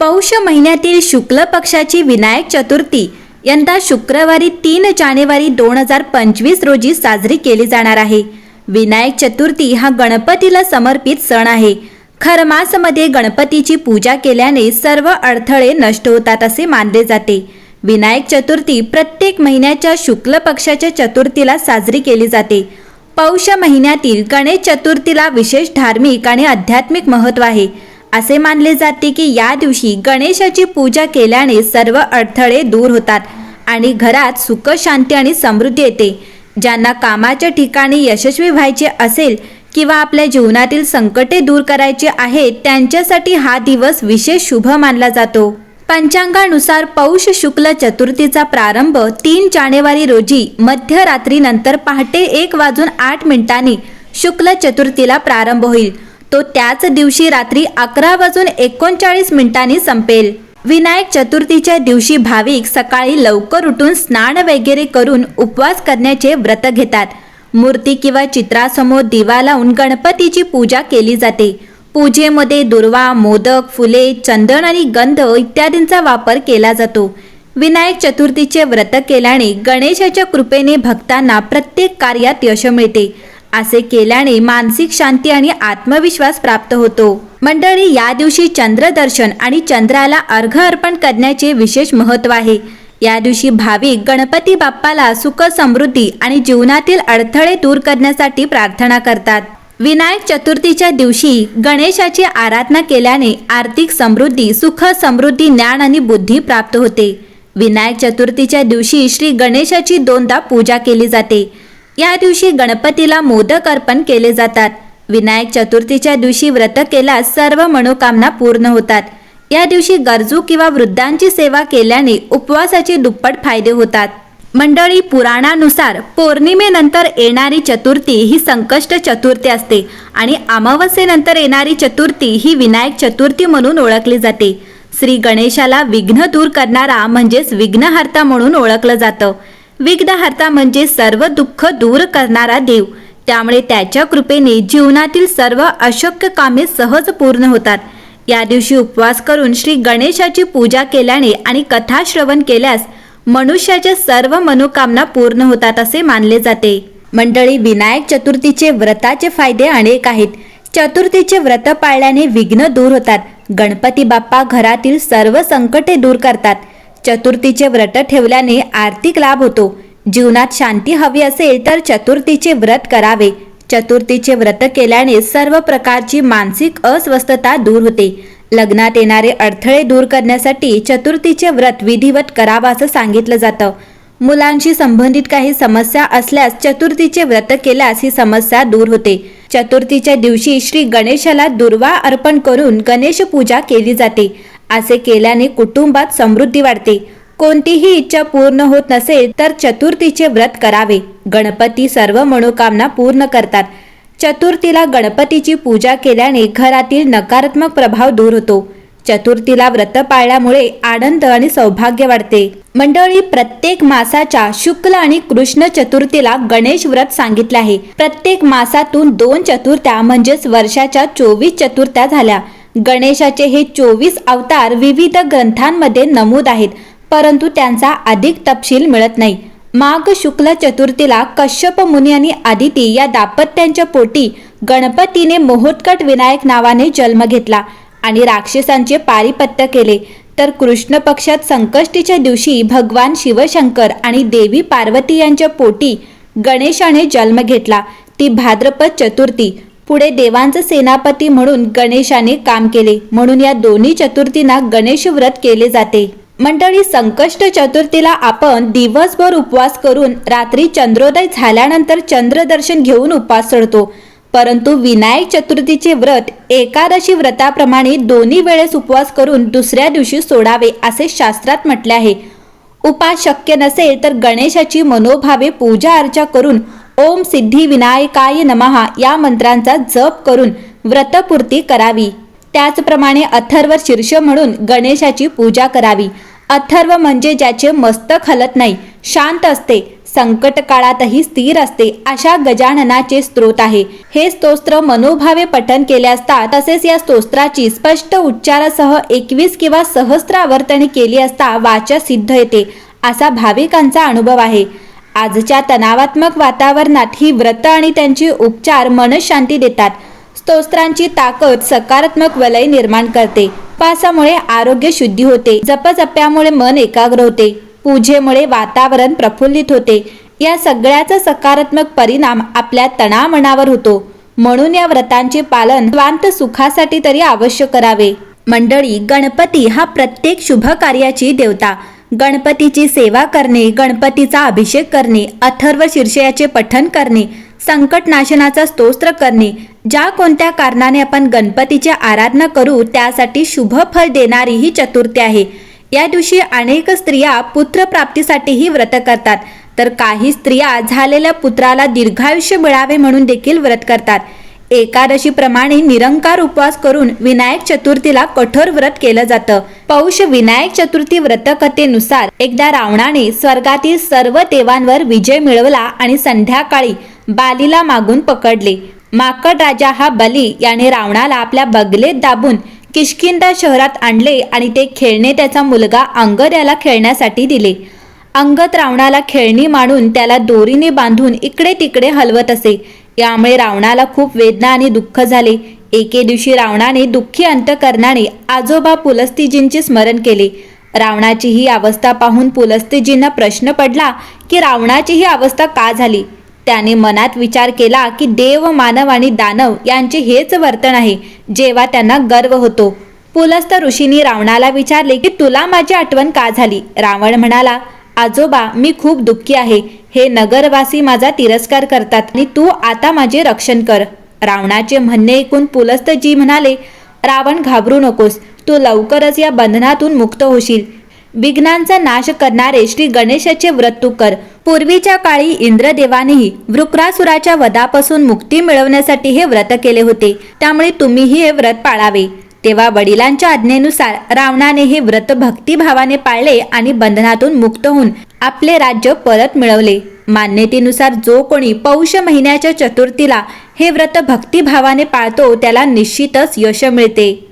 पौष महिन्यातील शुक्ल पक्षाची विनायक चतुर्थी. यंदा शुक्रवारी तीन जानेवारी दोन हजार पंचवीस रोजी साजरी केली जाणार आहे. विनायक चतुर्थी हा गणपतीला समर्पित सण आहे. खरमासमध्ये गणपतीची पूजा केल्याने सर्व अडथळे नष्ट होतात असे मानले जाते. विनायक चतुर्थी प्रत्येक महिन्याच्या शुक्ल पक्षाच्या चतुर्थीला साजरी केली जाते. पौष महिन्यातील गणेश चतुर्थीला विशेष धार्मिक आणि आध्यात्मिक महत्त्व आहे. असे मानले जाते की या दिवशी गणेशाची पूजा केल्याने सर्व अडथळे दूर होतात आणि घरात सुख शांती आणि समृद्धी येते. ज्यांना कामाच्या ठिकाणी यशस्वी व्हायचे असेल किंवा आपल्या जीवनातील संकटे दूर करायची आहेत त्यांच्यासाठी हा दिवस विशेष शुभ मानला जातो. पंचांगानुसार पौष शुक्ल चतुर्थीचा प्रारंभ तीन जानेवारी रोजी मध्यरात्रीनंतर पहाटे एक वाजून आठ मिनिटांनी शुक्ल चतुर्थीला प्रारंभ होईल. तो त्याच दिवशी रात्री अकरा वाजून एकोणचाळीस मिनिटांनी संपेल. विनायक चतुर्थीच्या दिवशी भाविक सकाळी लवकर उठून स्नान वगैरे करून उपवास करण्याचे व्रत घेतात. मूर्ती किंवा चित्रासमोर दिवा लावून गणपतीची पूजा केली जाते. पूजेमध्ये दुर्वा मोदक फुले चंदन आणि गंध इत्यादींचा वापर केला जातो. विनायक चतुर्थीचे व्रत केल्याने गणेशाच्या कृपेने भक्तांना प्रत्येक कार्यात यश मिळते. असे केल्याने मानसिक शांती आणि आत्मविश्वास प्राप्त होतो. मंडळी या दिवशी चंद्रदर्शन आणि चंद्राला अर्घ अर्पण करण्याचे विशेष महत्त्व आहे. या दिवशी भाविक गणपती बाप्पाला सुख समृद्धी आणि जीवनातील अडथळे दूर करण्यासाठी प्रार्थना करतात. विनायक चतुर्थीच्या दिवशी गणेशाची आराधना केल्याने आर्थिक समृद्धी सुख समृद्धी ज्ञान आणि बुद्धी प्राप्त होते. विनायक चतुर्थीच्या दिवशी श्री गणेशाची दोनदा पूजा केली जाते. या दिवशी गणपतीला मोदक अर्पण केले जातात. विनायक चतुर्थीच्या दिवशी व्रत केल्यास सर्व मनोकामना पूर्ण होतात. या दिवशी गरजू किंवा वृद्धांची सेवा केल्याने उपवासाचे दुप्पट फायदे होतात. मंडळी पुराणानुसार पौर्णिमेनंतर येणारी चतुर्थी ही संकष्ट चतुर्थी असते आणि अमावस्येनंतर येणारी चतुर्थी ही विनायक चतुर्थी म्हणून ओळखली जाते. श्री गणेशाला विघ्न दूर करणारा म्हणजेच विघ्नहर्ता म्हणून ओळखलं जातं. विघ्नहर्ता म्हणजे सर्व दुःख दूर करणारा देव. त्यामुळे त्याच्या कृपेने जीवनातील सर्व अशक्य कामे सहज पूर्ण होतात. या दिवशी उपवास करून श्री गणेशाची पूजा केल्याने आणि कथा श्रवण केल्यास मनुष्याच्या सर्व मनोकामना पूर्ण होतात असे मानले जाते. मंडळी विनायक चतुर्थीचे व्रताचे फायदे अनेक आहेत. चतुर्थीचे व्रत पाळल्याने विघ्न दूर होतात. गणपती बाप्पा घरातील सर्व संकटे दूर करतात. चतुर्थीचे व्रत ठेवल्याने आर्थिक लाभ होतो. जीवनात शांती हवी असेल तर चतुर्थीचे व्रत करावे. चतुर्थीचे व्रत केल्याने सर्व प्रकारची मानसिक अस्वस्थता दूर होते. लग्नात येणारे अडथळे दूर करण्यासाठी चतुर्थीचे व्रत विधिवत करावा असं सांगितलं जातं. मुलांशी संबंधित काही समस्या असल्यास चतुर्थीचे व्रत केल्यास ही समस्या दूर होते. चतुर्थीच्या दिवशी श्री गणेशाला दुर्वा अर्पण करून गणेश पूजा केली जाते. असे केल्याने कुटुंबात समृद्धी वाढते. कोणतीही इच्छा पूर्ण होत नसेल तर चतुर्थीचे व्रत करावे. गणपती सर्व मनोकामना पूर्ण करतात. चतुर्थीला गणपतीची पूजा केल्याने घरातील नकारात्मक प्रभाव दूर होतो. चतुर्थीला व्रत पाळल्यामुळे आनंद आणि सौभाग्य वाढते. मंडळी प्रत्येक मासाच्या शुक्ल आणि कृष्ण चतुर्थीला गणेश व्रत सांगितले आहे. प्रत्येक मासातून दोन चतुर्थ्या म्हणजेच वर्षाच्या चोवीस चतुर्थ्या झाल्या. गणेशाचे हे चोवीस अवतार विविध ग्रंथांमध्ये नमूद आहेत परंतु त्यांचा अधिक तपशील मिळत नाही. माघ शुक्ल चतुर्थीला कश्यप मुनी आणि आदिती या दाम्पत्यांच्या पोटी गणपतीने मोहोत्कट विनायक नावाने जन्म घेतला आणि राक्षसांचे पारिपत्य केले. तर कृष्ण पक्षात संकष्टीच्या दिवशी भगवान शिवशंकर आणि देवी पार्वती यांच्या पोटी गणेशाने जन्म घेतला. ती भाद्रपद चतुर्थी पुढे देवांचे सेनापती म्हणून गणेशाने काम केले. म्हणून या दोन्ही चतुर्थींना गणेश व्रत केले जाते. मंडळी संकष्ट चतुर्थीला आपण दिवसभर उपवास करून रात्री चंद्रोदय झाल्यानंतर चंद्रदर्शन घेऊन उपवास सोडतो. परंतु विनायक चतुर्थीचे व्रत एकादशी व्रताप्रमाणे दोन्ही वेळेस उपवास करून दुसऱ्या दिवशी सोडावे असे शास्त्रात म्हटले आहे. उपास शक्य नसेल तर गणेशाची मनोभावे पूजा अर्चा करून ओम सिद्धी विनायकाय नमहा या मंत्रांचा जप करून व्रतपूर्ती करावी. त्याचप्रमाणे अथर्व शीर्ष म्हणून गणेशाची पूजा करावी. अथर्व म्हणजे ज्याचे मस्तक हलत नाही शांत असते संकट काळातही स्थिर असते अशा गजाननाचे स्तोत्र आहे. हे स्तोत्र मनोभावे पठन केले असता तसेच या स्तोत्राची स्पष्ट उच्चारासह एकवीस किंवा सहस्र आवर्तने केली असता वाचा सिद्ध येते असा भाविकांचा अनुभव आहे. आजच्या तणावात्मक वातावरणात ही व्रत आणि त्यांची उपचार मनशांती देतात. स्तोत्रांची ताकद सकारात्मक वलय निर्माण करते. पासामुळे आरोग्य शुद्धी होते. जपजप्यामुळे मन एकाग्र होते. पूजेमुळे वातावरण प्रफुल्लित होते. या सगळ्याचा सकारात्मक परिणाम आपल्या तणामनावर होतो. म्हणून या व्रतांचे पालन स्वांत सुखासाठी तरी आवश्यक करावे. मंडळी गणपती हा प्रत्येक शुभ कार्याची देवता. गणपतीची सेवा करणे गणपतीचा अभिषेक करणे अथर्व शीर्षयाचे पठन करणे संकट नाशनाचा स्तोत्र करणे ज्या कोणत्या कारणाने आपण गणपतीची आराधना करू त्यासाठी शुभ फळ देणारी ही चतुर्थी आहे. या दिवशी अनेक स्त्रिया पुत्रप्राप्तीसाठीही व्रत करतात. तर काही स्त्रिया झालेल्या पुत्राला दीर्घायुष्य मिळावे म्हणून देखील व्रत करतात. एकादशीप्रमाणे निरंकार उपवास करून विनायक चतुर्थीला कठोर व्रत केलं जातं. पौष विनायक चतुर्थी व्रतकथेनुसार एकदा रावणाने स्वर्गातील सर्व देवांवर विजय मिळवला आणि संध्याकाळी बालीला मागून पकडले. माकड राजा हा बली याने रावणाला आपल्या बगलेत दाबून किष्किंदा शहरात आणले आणि ते खेळणे त्याचा मुलगा अंगद याला खेळण्यासाठी दिले. अंगत रावणाला खेळणी मांडून त्याला दोरीने बांधून इकडे तिकडे हलवत असे. यामुळे रावणाला खूप वेदना आणि दुःख झाले. एके दिवशी रावणाने दुःखी अंतकरणाने आजोबा पुलस्तीजींचे स्मरण केले. रावणाची ही अवस्था पाहून पुलस्तीजींना प्रश्न पडला की रावणाची ही अवस्था का झाली? त्याने मनात विचार केला की देव मानव आणि दानव यांचे हेच वर्तन आहे जेव्हा त्यांना गर्व होतो. पुलस्त ऋषींनी रावणाला विचारले की तुला माझी आठवण का झाली? रावण म्हणाला आजोबा मी खूप दुःखी आहे. हे नगरवासी माझा तिरस्कार करतात. आणि तू आता माझे रक्षण कर. रावणाचे म्हणणे ऐकून पुलस्तजी म्हणाले रावण घाबरू नकोस. तू लवकरच या बंधनातून मुक्त होशील. विघ्नांचा नाश करणारे श्री गणेशाचे व्रत तू कर. पूर्वीच्या काळी इंद्रदेवानेही वृक्रासुराच्या वधापासून मुक्ती मिळवण्यासाठी हे व्रत केले होते. त्यामुळे तुम्हीही हे व्रत पाळावे. तेव्हा वडिलांच्या आज्ञेनुसार रावणाने हे व्रत भक्तिभावाने पाळले आणि बंधनातून मुक्त होऊन आपले राज्य परत मिळवले. मान्यतेनुसार जो कोणी पौष महिन्याच्या चतुर्थीला हे व्रत भक्तिभावाने पाळतो त्याला निश्चितच यश मिळते.